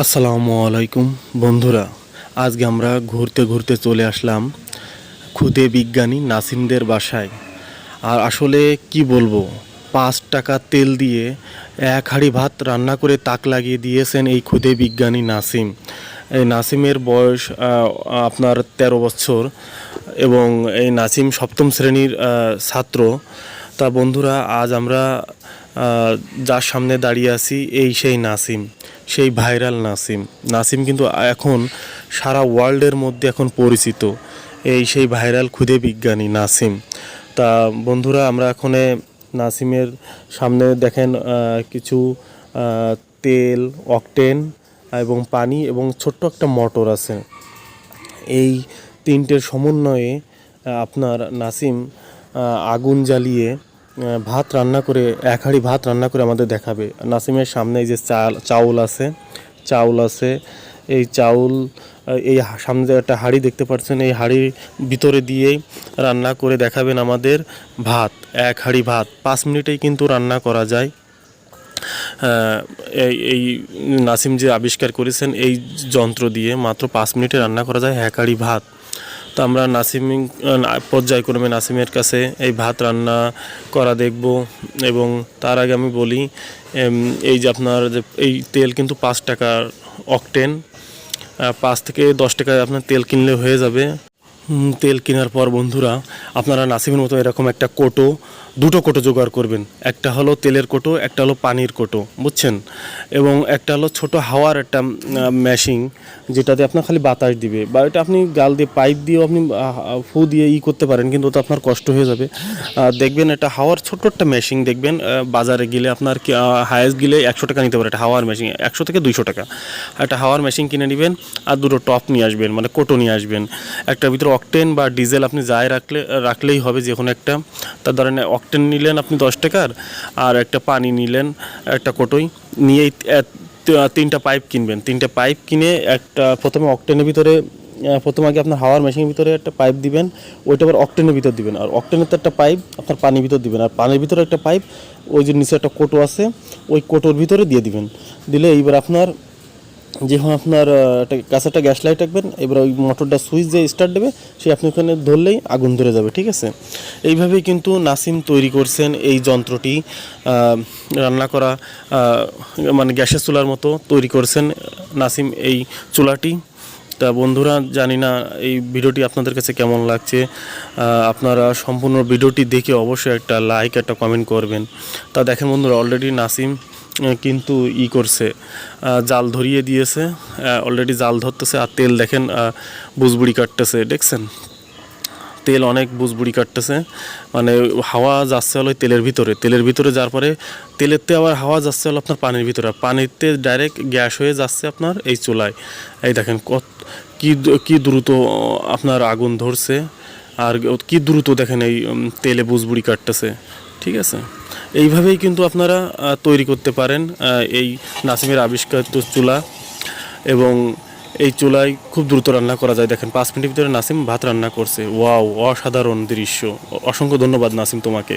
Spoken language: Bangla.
আসসালামু আলাইকুম বন্ধুরা, আজকে আমরা ঘুরতে ঘুরতে চলে আসলাম খুদে বিজ্ঞানী নাসিমদের বাসায়। আর আসলে কি বলব, পাঁচ টাকা তেল দিয়ে এক হাঁড়ি ভাত রান্না করে তাক লাগিয়ে দিয়েছেন এই খুদে বিজ্ঞানী নাসিম। এই নাসিমের বয়স আপনার তেরো বছর এবং এই নাসিম সপ্তম শ্রেণির ছাত্র। তা বন্ধুরা, আজ আমরা যার সামনে দাঁড়িয়ে আছি এই সেই নাসিম। সেই ভাইরাল নাসিম। নাসিম কিন্তু এখন সারা ওয়ার্ল্ডের মধ্যে এখন পরিচিত। এই সেই ভাইরাল খুদে বিজ্ঞানী নাসিম। তা বন্ধুরা, আমরা এখন নাসিমের সামনে দেখেন কিছু তেল, অকটেন এবং পানি এবং ছোট্ট একটা মোটর আছে। এই তিনটের সমন্বয়ে আপনার নাসিম আগুন জ্বালিয়ে ভাত রান্না করে, এক হাঁড়ি ভাত রান্না করে আমাদের দেখাবে। নাসিমের সামনে এই যে চাল চাউল আছে চাউল আছে, এই চাউল এই সামনে একটা হাঁড়ি দেখতে পাচ্ছেন, এই হাঁড়ির ভিতরে দিয়েই রান্না করে দেখাবেন আমাদের ভাত, এক হাঁড়ি ভাত। পাঁচ মিনিটেই কিন্তু রান্না করা যায়। এই এই নাসিম যে আবিষ্কার করেছেন, এই যন্ত্র দিয়ে মাত্র পাঁচ মিনিটে রান্না করা যায় এক হ্যাকারি ভাত। তো আমরা নাসিম পর্যায়ক্রমে নাসিমের কাছে এই ভাত রান্না করা দেখব এবং তার আগে আমি বলি এই যে আপনার যে এই তেল কিন্তু পাঁচ টাকার অকটেন পাঁচ থেকে দশ টাকায় আপনার তেল কিনলে হয়ে যাবে। তেল কেনার পর বন্ধুরা, আপনারা নাসিমের মতো এরকম একটা কোটো দুটো কোটো জোগাড় করবেন। একটা হলো তেলের কোটো, একটা হলো পানির কোটো, বুঝছেন? এবং একটা হলো ছোট হাওয়ার একটা মেশিন যেটাতে আপনার খালি বাতাস দিবে। বা এটা আপনি গাল দিয়ে পাইপ দিয়েও আপনি ফু দিয়ে ই করতে পারেন, কিন্তু ওটা আপনার কষ্ট হয়ে যাবে। দেখবেন এটা হাওয়ার ছোট্ট একটা মেশিন দেখবেন বাজারে গেলে আপনার হায়েস্ট গেলে একশো টাকা নিতে পারে একটা হাওয়ার মেশিন একশো থেকে দুইশো টাকা। একটা হাওয়ার মেশিন কিনে নেবেন আর দুটো টপ নিয়ে আসবেন মানে কোটো নিয়ে আসবেন। একটা ভিতরে অকটেন বা ডিজেল আপনি যায় রাখলে, রাখলেই হবে যে কোনো একটা। তার ধরেন অকটেন নিলেন আপনি দশ টাকার, আর একটা পানি নিলেন, একটা কোটোই। তি- তিনটা পাইপ কিনবেন। তিনটা পাইপ কিনে একটা প্রথমে অকটেনের ভিতরে প্রথম আগে আপনার হাওয়ার মেশিনের ভিতরে একটা পাইপ দিবেন, ওইটা আবার অকটেনের ভিতর দিবেন। আর অকটেনের তো একটা পাইপ, আপনার পানির ভিতর দিবেন। আর পানির ভিতরে একটা পাইপ, ওই যে নিচে একটা কোটো আছে, ওই কোটোর ভিতরে দিয়ে দিবেন। দিলে এইবার আপনার যখন আপনার একটা কাছে একটা গ্যাস লাইট রাখবেন, এবার ওই মোটরটা সুইচ দিয়ে স্টার্ট দেবে, সে আপনি ওখানে ধরলেই আগুন ধরে যাবে, ঠিক আছে? এইভাবেই কিন্তু নাসিম তৈরি করছেন এই যন্ত্রটি রান্না করা মানে গ্যাসের চুলার মতো তৈরি করছেন নাসিম এই চুলাটি। তা বন্ধুরা, জানি না এই ভিডিওটি আপনাদের কাছে কেমন লাগছে। আপনারা সম্পূর্ণ ভিডিওটি দেখে অবশ্যই একটা লাইক একটা কমেন্ট করবেন। তা দেখেন বন্ধুরা অলরেডি নাসিম কিন্তু ই করছে জাল ধরিয়ে দিয়েছে অলরেডি জাল ধরতেছে আর তেল দেখেন বুজবুড়ি কাটতেছে, দেখছেন? তেল অনেক বুজবুড়ি কাটতেছে মানে হাওয়া যাচ্ছে হলো তেলের ভিতরে তেলের ভিতরে যার পরে তেলেরতে আবার হাওয়া যাচ্ছে হলো আপনার পানির ভিতরে পানিতে ডাইরেক্ট গ্যাস হয়ে যাচ্ছে আপনার এই চুলায়। এই দেখেন কত, কি কি দ্রুত আপনার আগুন ধরছে, আর কি দ্রুত দেখেন এই তেলে বুজবুড়ি কাটতেছে, ঠিক আছে? এইভাবেই কিন্তু আপনারা তৈরি করতে পারেন এই নাসিমের আবিষ্কারিত চুলা এবং এই চুলায় খুব দ্রুত রান্না করা যায়। দেখেন, পাঁচ মিনিটের ভিতরে নাসিম ভাত রান্না করছে। ওয়াও, অসাধারণ দৃশ্য। অসংখ্য ধন্যবাদ নাসিম তোমাকে।